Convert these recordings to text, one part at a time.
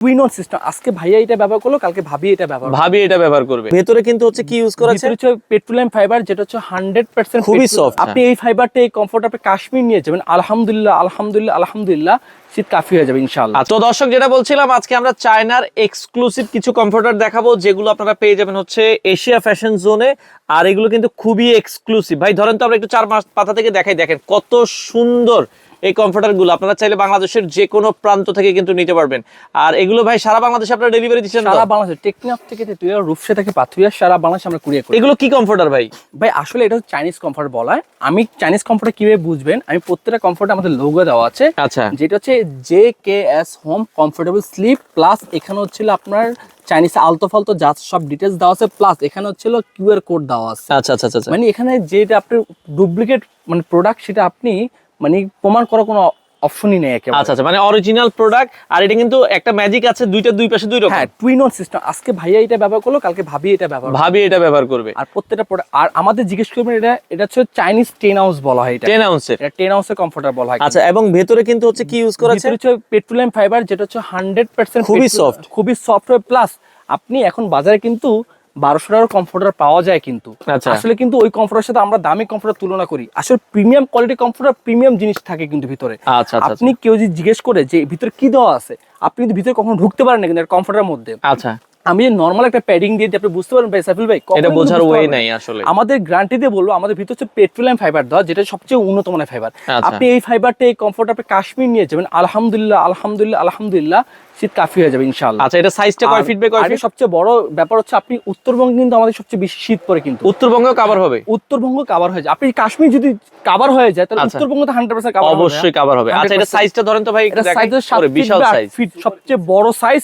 Twin on system আজকে ভাইয়া এটা ব্যবহার করল কালকে ভাবি এটা ব্যবহার। ভাবি এটা ব্যবহার করবে। ভেতরে কিন্তু হচ্ছে কি ইউজ করা আছে? হচ্ছে পেট্রোলিয়াম ফাইবার যেটা হচ্ছে হান্ড্রেড পার্সেন্ট খুবই soft, হ্যাঁ। আপনি এই ফাইবারটা এই কমফোর্ট আপনি কাশ্মীর নিয়ে যাবেন। আলহামদুলিল্লাহ আলহামদুলিল্লাহ আলহামদুলিল্লাহ শীত কাফি হয়ে যাবে ইনশাআল্লাহ। আর তো দর্শক যেটা বলছিলাম আজকে আমরা চায়নার এক্সক্লুসিভ কিছু কমফোর্টার দেখাবো যেগুলো আপনারা পেয়ে যাবেন হচ্ছে এশিয়া ফ্যাশন জোনে আর এগুলো কিন্তু খুবই এক্সক্লুসিভ ভাই ধরেন তো আমরা একটু চার মাস পাতা থেকে দেখাই দেখেন কত সুন্দর এই কমফোর্টারগুলো আপনারা চাইলে বাংলাদেশের যে কোনো প্রান্ত থেকে কিন্তু নিতে পারবেন। আর এগুলো ভাই সারা বাংলাদেশে আপনারা ডেলিভারি দিচ্ছেন সারা বাংলাদেশ টেকনাফ থেকে তেতুলিয়া রূপসা থেকে পাথুরিয়া সারা বাংলাদেশ আমরা কুড়িয়ে করি। এগুলো কি কমফোর্টার ভাই? ভাই আসলে এটা চাইনিজ কমফোর্ট বলা হয়। আমি চাইনিজ কমফোর্ট কীভাবে বুঝবেন? আমি প্রত্যেকটা কমফোর্টে আমাদের লোগো দেওয়া আছে। আচ্ছা। যেটা হচ্ছে J K S home comfortable sleep plus এখানে হচ্ছিল আপনার চাইনিজ আলতো ফালতো যা সব ডিটেলস দেওয়া আছে প্লাস এখানে হচ্ছিল কিউআর কোড দেওয়া আছে। আচ্ছা আচ্ছা আচ্ছা মানে এখানে যেটা আপনি ডুপ্লিকেট মানে প্রোডাক্ট সেটা আপনি মানে প্রমাণ করার কোনো অপশনই নেই একেবারে। আচ্ছা আচ্ছা মানে অরিজিনাল প্রোডাক্ট আর এটা কিন্তু একটা ম্যাজিক আছে দুইটা দুই পাশে দুই রকম। হ্যাঁ টুইন অন সিস্টেম আজকে ভাইয়া এটা ব্যবহার করল কালকে ভাবি এটা ব্যবহার। ভাবি এটা ব্যবহার করবে। আর প্রত্যেকটা প্রোডাক্ট আর আমাদের জিজ্ঞেস করবেন এটা এটা হচ্ছে চাইনিজ টেন হাউস বলা হয় এটা। টেন আউন্সের এটা টেন হাউসের কমফোর্টার বলা হয়। আচ্ছা এবং ভেতরে কিন্তু হচ্ছে কি ইউজ করা আছে ভিতরে হচ্ছে পেট্রোলিয়াম ফাইবার যেটা হচ্ছে হান্ড্রেড পার্সেন্ট খুবই সফট খুবই সফট প্লাস আপনি এখন বাজারে কিন্তু বারোশো টাকার কমফোর্টার পাওয়া যায় কিন্তু। আচ্ছা। আসলে কিন্তু ওই কমফোর্টার সাথে আমরা দামি কমফোর্টার তুলনা করি। আসলে প্রিমিয়াম কোয়ালিটি কমফোর্টার প্রিমিয়াম জিনিস থাকে কিন্তু ভিতরে। আচ্ছা আচ্ছা আপনি কেউ যদি জিজ্ঞেস করে যে ভিতরে কি দেওয়া আছে? আপনি কিন্তু ভিতরে কখনো ঢুকতে পারেন না কিন্তু কমফোর্টার মধ্যে। আচ্ছা। আমি নর্মাল একটা প্যাডিং দিয়ে আপনি বুঝতে পারবেন ভাই সাইফুল ভাই এটা বোঝার ওয়ে নাই আসলে। আমাদের গ্যারান্টি দিয়ে বলব আমাদের ভিতর হচ্ছে পেট্রোলিয়াম ফাইবার দেওয়া যেটা সবচেয়ে উন্নত মানের ফাইবার আচ্ছা। আপনি এই ফাইবারটা এই কমফোর্ট আপনি কাশ্মীর নিয়ে যাবেন আলহামদুলিল্লাহ আলহামদুলিল্লাহ আলহামদুলিল্লাহ শীত কাফি হয়ে যাবে ইনশাআল্লাহ। আচ্ছা এটা সাইজটা কয় ফিট বাই কয় ফিট সবচেয়ে বড় ব্যাপার হচ্ছে আপনি উত্তরবঙ্গে কিন্তু আমাদের সবচেয়ে বেশি শীত পড়ে কিন্তু। উত্তরবঙ্গেও কভার হবে? উত্তরবঙ্গ কাভার হয়ে যায়। আপনি কাশ্মীর যদি কাভার হয়ে যায় তাহলে আচ্ছা। উত্তরবঙ্গ তো হান্ড্রেড পার্সেন্ট কাভার অবশ্যই কভার হবে। আচ্ছা এটা 100% সাইজটা ধরেন তো ভাই এটা সাইজ ফিট বিশাল সাইজ সবচেয়ে বড় সাইজ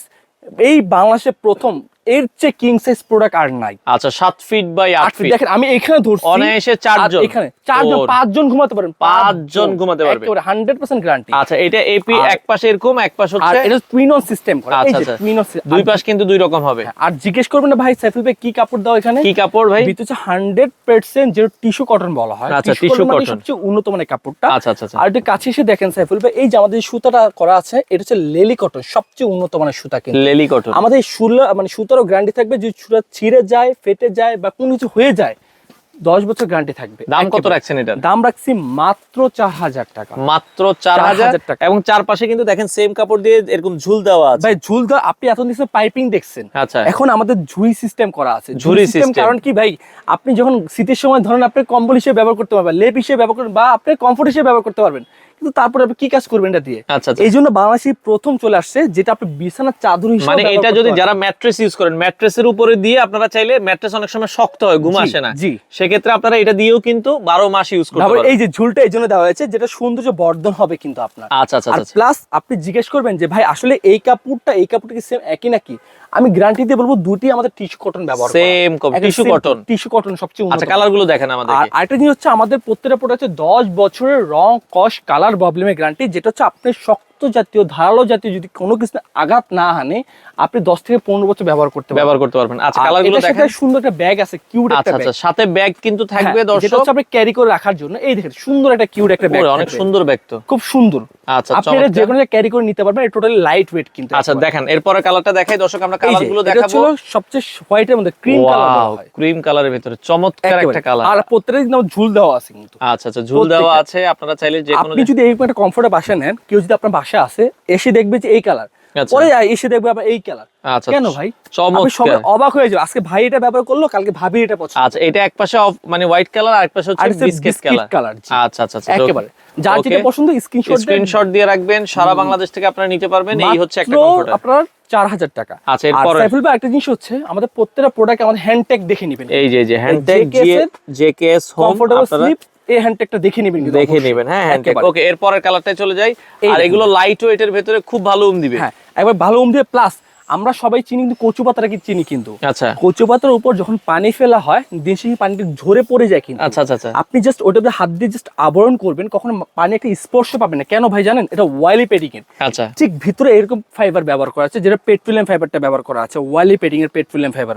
এই বাংলাদেশে প্রথম এর চেয়ে কিং সাইজ প্রোডাক্ট আর নাই। আচ্ছা সাত ফিট বাই আট ফিট দেখেন আমি এখানে ধরছি অনায়াসে চারজন। এখানে চারজন পাঁচজন ঘুমাতে পারেন। পাঁচজন ঘুমাতে পারবে। হান্ড্রেড পার্সেন্ট গ্যারান্টি আচ্ছা এটা এপি এক পাশে এরকম এক পাশ হচ্ছে এটা টুইন অন সিস্টেম আচ্ছা, আচ্ছা। টুইন অন দুই পাশ কিন্তু দুই রকম হবে। আর জিজ্ঞেস করবেন না ভাই সাইফুল ভাই কি কাপড় দাও এখানে? কি কাপড় ভাই? ভিতরে হচ্ছে হান্ড্রেড পার্সেন্ট যেটা টিস্যু কটন বলা হয়। আচ্ছা, টিস্যু কটন মানে। সবচেয়ে উন্নত মানের কাপড়টা। আচ্ছা আচ্ছা আচ্ছা। আর একটু কাছে এসে দেখেন সাইফুল ভাই এই যে আমাদের সুতাটা করা আছে এটা হচ্ছে লেলি কটন সবচেয়ে উন্নত মানের সুতা কিন্তু। লেলি কটন আমাদের সুলা মানে সুতারও গ্যারান্টি থাকবে যে সুতা ছিঁড়ে যায় ফেটে যায় বা কোনো কিছু হয়ে যায় দশ বছর গ্যারান্টি থাকবে। দাম কত রাখছেন এটা দাম রাখছি মাত্র চার হাজার টাকা। মাত্র চার হাজার টাকা। এবং চারপাশে কিন্তু দেখেন সেম কাপড় দিয়ে এরকম ঝুল দেওয়া আছে। ভাই ঝুল দেওয়া আপনি এত নিচে পাইপিং দেখছেন। আচ্ছা। এখন আমাদের ঝুড়ি সিস্টেম করা আছে। ঝুড়ি সিস্টেম কারণ কি ভাই আপনি যখন শীতের সময় ধরেন আপনি কম্বল হিসেবে ব্যবহার করতে পারবেন লেপ হিসেবে ব্যবহার করবেন বা আপনি কমফোর্ট হিসেবে ব্যবহার করতে পারবেন। কিন্তু তারপরে আপনি কি কাজ করবেন এটা দিয়ে? আচ্ছা আচ্ছা। এই জন্য বাংলাদেশি প্রথম চলে আসছে যেটা আপনি বিছানার চাদর হিসেবে মানে এটা যদি যারা ম্যাট্রেস ইউজ করেন ম্যাট্রেসের উপরে দিয়ে আপনারা চাইলে ম্যাট্রেস অনেক সময় শক্ত হয় ঘুম আসে না। জি। সেক্ষেত্রে আপনারা এটা দিয়েও কিন্তু বারো মাস ইউজ করতে পারবেন। এই যে ঝুলটা এই জন্য দেওয়া হয়েছে যেটা সৌন্দর্য বর্ধন হবে কিন্তু আপনার। আচ্ছা আচ্ছা আচ্ছা প্লাস আপনি জিজ্ঞেস করবেন যে ভাই আসলে এই কাপড়টা এই কাপড়টা কি সেম একই নাকি? আমি গ্যারান্টি দিয়ে বলব দুটি আমাদের টিস্যু কটন ব্যবহার same tissue cotton tissue cotton সবচেয়ে উন্নত। আচ্ছা কালারগুলো দেখেন আমাদের আর আরেকটা জিনিস হচ্ছে আমাদের প্রত্যেকটা প্রোডাক্টে হচ্ছে দশ বছরের রং কস কালার প্রবলেমের গ্যারান্টি যেটা হচ্ছে আপনি শক্ত জাতীয় ধারালো জাতীয় যদি কোনো কিছু আঘাত না হানে আপনি দশ থেকে পনেরো বছর ব্যবহার করতে ব্যবহার করতে পারবেন। আচ্ছা দেখেন। সুন্দর একটা ব্যাগ আছে কিউট একটা আচ্ছা আচ্ছা সাথে ব্যাগ কিন্তু থাকবে দর্শক। আপনি ক্যারি করে রাখার জন্য। এই দেখেন সুন্দর একটা কিউট একটা ব্যাগ অনেক সুন্দর ব্যাগ তো। খুব সুন্দর। আচ্ছা আপনি এটা যে কোনো ক্যারি করে নিতে পারবেন এটা টোটালি লাইট ওয়েট কিন্তু আচ্ছা দেখেন এরপরে কালারটা দেখাই দর্শক আমরা এই কালারগুলো দেখাবো। সবচেয়ে হোয়াইটের মধ্যে ক্রিম কালার ক্রিম কালারের ভিতরে চমৎকার একটা কালার আর প্রত্যেকটা কিন্তু ঝুল দেওয়া আছে কিন্তু। আচ্ছা আচ্ছা ঝুল দেওয়া আছে আপনারা চাইলে যে কোনো আপনি যদি এই একটা কমফোর্টে বাসা নেন কেউ যদি আপনার বাসা আসে এসে দেখবে যে এই কালার আচ্ছা। পরে এসে দেখবে আবার এই কালার আচ্ছা কেন ভাই? সবাই অবাক হয়ে যাবে। আজকে ভাই এটা ব্যবহার করল কালকে ভাবি এটা পছন্দ। আচ্ছা এটা এক পাশে মানে হোয়াইট কালার আর এক পাশে হচ্ছে বিস্কিট কালার আচ্ছা আচ্ছা আচ্ছা একেবারে। যার যেটা পছন্দ স্ক্রিনশট স্ক্রিনশট দিয়ে রাখবেন সারা বাংলাদেশ থেকে আপনারা নিতে পারবেন এই হচ্ছে একটা কমফোর্টার আপনার চার হাজার টাকা। আচ্ছা, এরপরে? সাইফুল ভাই একটা জিনিস হচ্ছে আমাদের প্রত্যেকটা প্রোডাক্ট আমাদের হ্যান্ডটেক দেখে নেবেন। এই যে যে hand tag JKS home comfortable আপনারা স্লিপ এই হ্যান্ডটেকটা দেখে নেবেন দেখে নেবেন হ্যাঁ হ্যান্ডটেক। ওকে এরপরের চলে যাই। আর এগুলো লাইট ওয়েটের ভেতরে খুব ভালো উম দিবে। হ্যাঁ একবার ভালো উম দিয়ে প্লাস আমরা সবাই চিনি কিন্তু কচু পাতাটাকে চিনি কিন্তু? আচ্ছা। কচু পাতার উপর যখন পানি ফেলা হয় দেশি পানিটা ঝরে পড়ে যায় কিন্তু। আচ্ছা আচ্ছা আচ্ছা। আপনি জাস্ট ওটা হাত দিয়ে জাস্ট আবরণ করবেন কখনো পানি একটা স্পর্শ পাবেন না। কেন ভাই জানেন? এটা ওয়াইলি পেডিং এর আচ্ছা। ঠিক ভিতরে এরকম ফাইবার ব্যবহার করা আছে যেটা পেট্রোলিয়াম ফাইবারটা ব্যবহার করা আছে ওয়াইলি পেডিং এর পেট্রোলিয়াম ফাইবার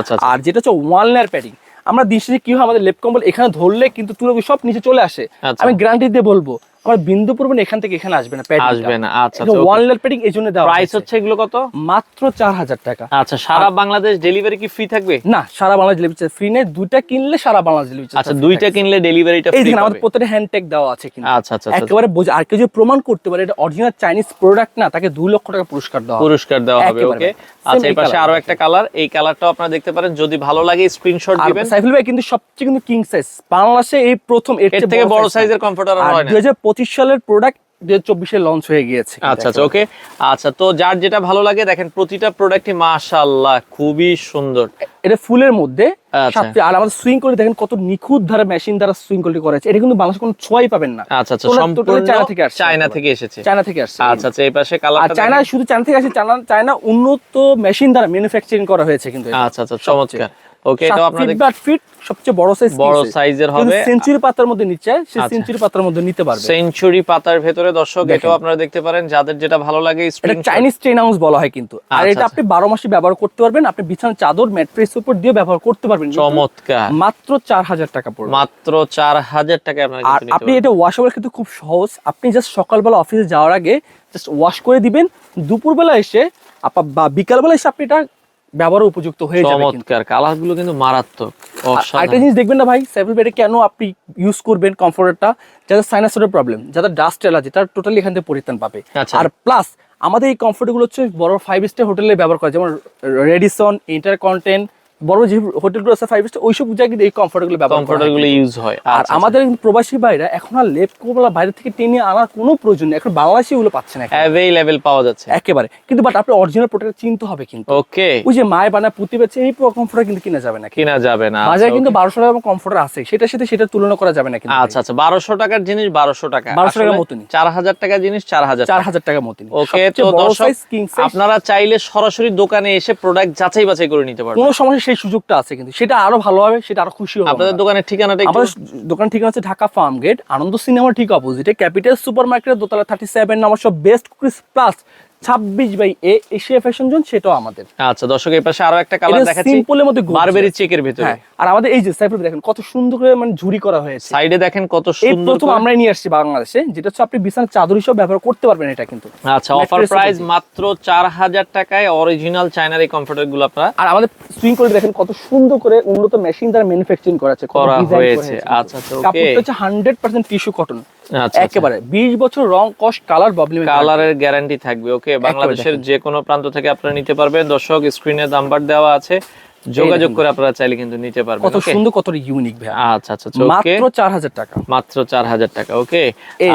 আচ্ছা। আর যেটা হচ্ছে ওয়ান লেয়ার প্যাডিং আমরা শেষে কি হয় আমাদের লেপ কম্বল এখানে ধরলে কিন্তু তুলে সব নিচে চলে আসে। আচ্ছা। আমি গ্যারান্টি দিয়ে বলব আমার বিন্দু এখান থেকে এখানে আসবে না আসবে না আচ্ছা ওয়ান লেয়ার প্যাডিং এই জন্য দেওয়া প্রাইস হচ্ছে এগুলো কত? মাত্র চার হাজার টাকা। আচ্ছা সারা বাংলাদেশ ডেলিভারি কি ফ্রি থাকবে? না সারা বাংলাদেশ ডেলিভারি ফ্রি নেই দুইটা কিনলে সারা বাংলাদেশ ডেলিভারি আচ্ছা দুইটা কিনলে ডেলিভারিটা এই ফ্রি আমাদের প্রত্যেকটা হ্যান্ড ট্যাগ দেওয়া আছে কিন্তু। আচ্ছা আচ্ছা আচ্ছা। একেবারে বোঝা আর কেউ যদি প্রমাণ করতে পারে এটা অরিজিনাল চাইনিজ প্রোডাক্ট না তাকে দুই লক্ষ টাকা পুরস্কার দেওয়া পুরস্কার দেওয়া হবে ওকে আচ্ছা এই পাশে আরও একটা কালার এই কালারটাও আপনারা দেখতে পারেন। যদি ভালো লাগে স্ক্রিনশট দিবেন। সাইফুল ভাই কিন্তু সবচেয়ে কিন্তু কিং সাইজ বাংলাদেশে এই প্রথম এর থেকে বড় সাইজের। কমফোর্টার হয় না। দুই হাজার পঁচিশ সালের প্রোডাক্ট দুই হাজার চব্বিশে লঞ্চ হয়ে গিয়েছে। আচ্ছা আচ্ছা ওকে আচ্ছা তো যার যেটা ভালো লাগে দেখেন প্রতিটা প্রোডাক্টই মাশাআল্লাহ খুবই সুন্দর। এটা ফুলের মধ্যে আচ্ছা। আর আমাদের সুইং করে দেখেন কত নিখুঁত ধারে মেশিন দ্বারা সুইং কোয়ালিটি করা হয়েছে এটা কিন্তু বাংলাদেশে কোনো ছোঁয়াই পাবেন না। আচ্ছা আচ্ছা সম্পূর্ণ চায়না থেকে আসছে চায়না থেকে এসেছে। চায়না থেকে আসছে আচ্ছা আচ্ছা এই পাশে আর কালারটা চায়না শুধু চায়না থেকে আসছে চায়না চায়না উন্নত মেশিন দ্বারা ম্যানুফ্যাকচারিং করা হয়েছে কিন্তু আচ্ছা আচ্ছা চমৎকার। ওকে feet আপনাদের বা আট feet সবচেয়ে বড় সাইজ বড় সাইজের হবে। সেঞ্চুরি পাতার মধ্যে নিচ্ছে সে আচ্ছা। সেঞ্চুরি পাতার মধ্যে নিতে পারবে। সেঞ্চুরি পাতার ভেতরে দর্শক এটাও আপনারা দেখতে পারেন যাদের যেটা ভালো লাগে এটা চাইনিজ ট্রেন হাউস বলা হয় কিন্তু। আর আচ্ছা, এটা আপনি বারো মাসে ব্যবহার করতে পারবেন। আপনি বিছানার চাদর ম্যাট্রেস উপর দিয়ে ব্যবহার করতে পারবেন। চমৎকার। মাত্র চার হাজার টাকা পড়বে। মাত্র চার হাজার টাকায় আপনারা আর আপনি এটা ওয়াশ কিন্তু খুব সহজ। আপনি জাস্ট সকালবেলা অফিসে যাওয়ার আগে জাস্ট ওয়াশ করে দিবেন। দুপুরবেলা এসে আপা বা বিকালবেলা এসে আপনি এটা ব্যবহার উপযুক্ত হয়ে যাবে চমৎকার কালারগুলো কিন্তু মারাত্মক আরেকটা জিনিস দেখবেন না ভাই সেভেন বেডে কেন আপনি ইউজ করবেন কমফোর্টারটা যাদের সাইনাসের প্রবলেম যাদের ডাস্ট অ্যালার্জি তার টোটালি এখান থেকে পরিত্রাণ পাবে। আচ্ছা। আর প্লাস আমাদের এই কমফোর্টগুলো হচ্ছে বড় ফাইভ স্টার হোটেলে ব্যবহার করা যেমন রেডিসন ইন্টারকন্টেন্ট বড় যে হোটেলগুলো আছে ফাইভ স্টার ওইসব জায়গায় এই কমফোর্টগুলো। ইউজ হয়। আর আচ্ছা, আমাদের প্রবাসী ভাইরা এখন আর লেপ বাইরে থেকে টেনে আনার কোনো প্রয়োজন নেই। এখন বাংলাদেশে ওগুলো পাচ্ছে না। অ্যাভেলেবেল পাওয়া যাচ্ছে। একেবারে। কিন্তু বাট আপনি অরিজিনাল প্রোডাক্ট চিনতে হবে কিন্তু। ওকে ওই যে মায় পুঁতি বেচে এই কিন্তু কিনা যাবে না কিনা যাবে না। বাজারে আচ্ছা, কিন্তু বারোশো টাকা আছে। সেটার সাথে সেটা তুলনা করা যাবে না কিন্তু। আচ্ছা আচ্ছা। বারোশো টাকার জিনিস বারোশো টাকা। 1200 টাকার মতনই। চার হাজার টাকার জিনিস চার হাজার চার হাজার টাকা মতন ওকে তো দর্শক আপনারা চাইলে সরাসরি দোকানে এসে প্রোডাক্ট যাচাই বাছাই করে নিতে পারবেন। কোনো সমস্যা সেই সুযোগটা আছে কিন্তু। সেটা আরও ভালো হবে সেটা আরও খুশি হবে আপনাদের দোকানের ঠিকানাটা একটু আমাদের দোকান ঠিকানা হচ্ছে Dhaka farm gate Ananda cinema ঠিক অপোজিটে ক্যাপিটাল সুপার মার্কেটের দোতলা থার্টি সেভেন নাম্বার সব বেস্ট ক্রিস প্লাস ছাব্বিশ by A Asia fashion zone সেটাও আমাদের। আচ্ছা দর্শক এই পাশে আরও একটা কালার দেখাচ্ছি। সিম্পলের মধ্যে বারবেরি চেকের ভিতরে। হ্যাঁ আর আমাদের এই যে সাইফুল দেখেন কত সুন্দর করে মানে ঝুরি করা হয়েছে। সাইডে দেখেন কত এই সুন্দর প্রথম আমরাই নিয়ে আসছি বাংলাদেশে যেটা হচ্ছে আপনি বিছানার চাদর হিসেবে ব্যবহার করতে পারবেন এটা কিন্তু। আচ্ছা অফার প্রাইস মাত্র চার হাজার টাকায় অরিজিনাল চায়নার এই কমফোর্টারগুলো আপনারা আর আমাদের সুইং করে দেখেন কত সুন্দর করে উন্নত মেশিন দ্বারা ম্যানুফ্যাকচারিং করা আছে করা হয়েছে। আচ্ছা, আচ্ছা, okay. কাপড়টা হচ্ছে হান্ড্রেড পার্সেন্ট টিস্যু কটন একেবারে। বিশ বছর রং কস কালার প্রবলেম কালারের গ্যারান্টি থাকবে ওকে বাংলাদেশের যে কোনো প্রান্ত থেকে আপনারা নিতে পারবেন। দর্শক স্ক্রিনে নাম্বার দেওয়া আছে। যোগাযোগ করে আপনারা চাইলে কিন্তু নিতে পারবেন কত সুন্দর কত ইউনিক ভাই। আচ্ছা আচ্ছা মাত্র চার হাজার টাকা। মাত্র চার হাজার টাকা ওকে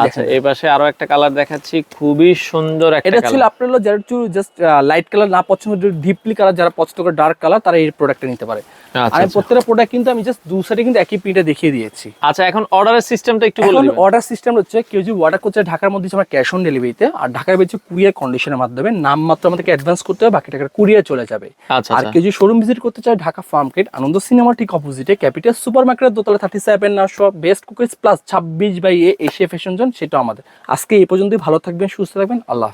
আচ্ছা। এই পাশে আরও একটা কালার দেখাচ্ছি। খুবই সুন্দর একটা এটা ছিল আপনার যারা একটু জাস্ট লাইট কালার না পছন্দ ডিপলি কালার যারা পছন্দ করে ডার্ক কালার তারা এই প্রোডাক্টটা নিতে পারে। আচ্ছা আমি আচ্ছা। প্রত্যেকটা প্রোডাক্ট কিন্তু আমি জাস্ট দু সাইডে কিন্তু একই প্রিন্টে দেখিয়ে দিয়েছি। আচ্ছা এখন অর্ডারের সিস্টেমটা একটু বলে এখন দিবেন। অর্ডার সিস্টেম হচ্ছে কেউ যদি অর্ডার করছে ঢাকার মধ্যে আমরা ক্যাশ অন ডেলিভারিতে আর ঢাকার বেশি কুরিয়ার কন্ডিশনের মাধ্যমে নাম মাত্র আমাদেরকে অ্যাডভান্স করতে হবে বাকি টাকা কুরিয়ার চলে যাবে। আচ্ছা আর কেউ যদি শোরুম ভিজিট করতে চায় Dhaka farm gate Ananda cinema ঠিক অপোজিটে ক্যাপিটাল সুপার মার্কেটের দোতলা থার্টি সেভেন না সব বেস্ট কুকিজ প্লাস ছাব্বিশ by A Asia fashion zone সেটা আমাদের। আজকে এই পর্যন্তই ভালো থাকবেন সুস্থ থাকবেন আল্লাহ হাফেজ।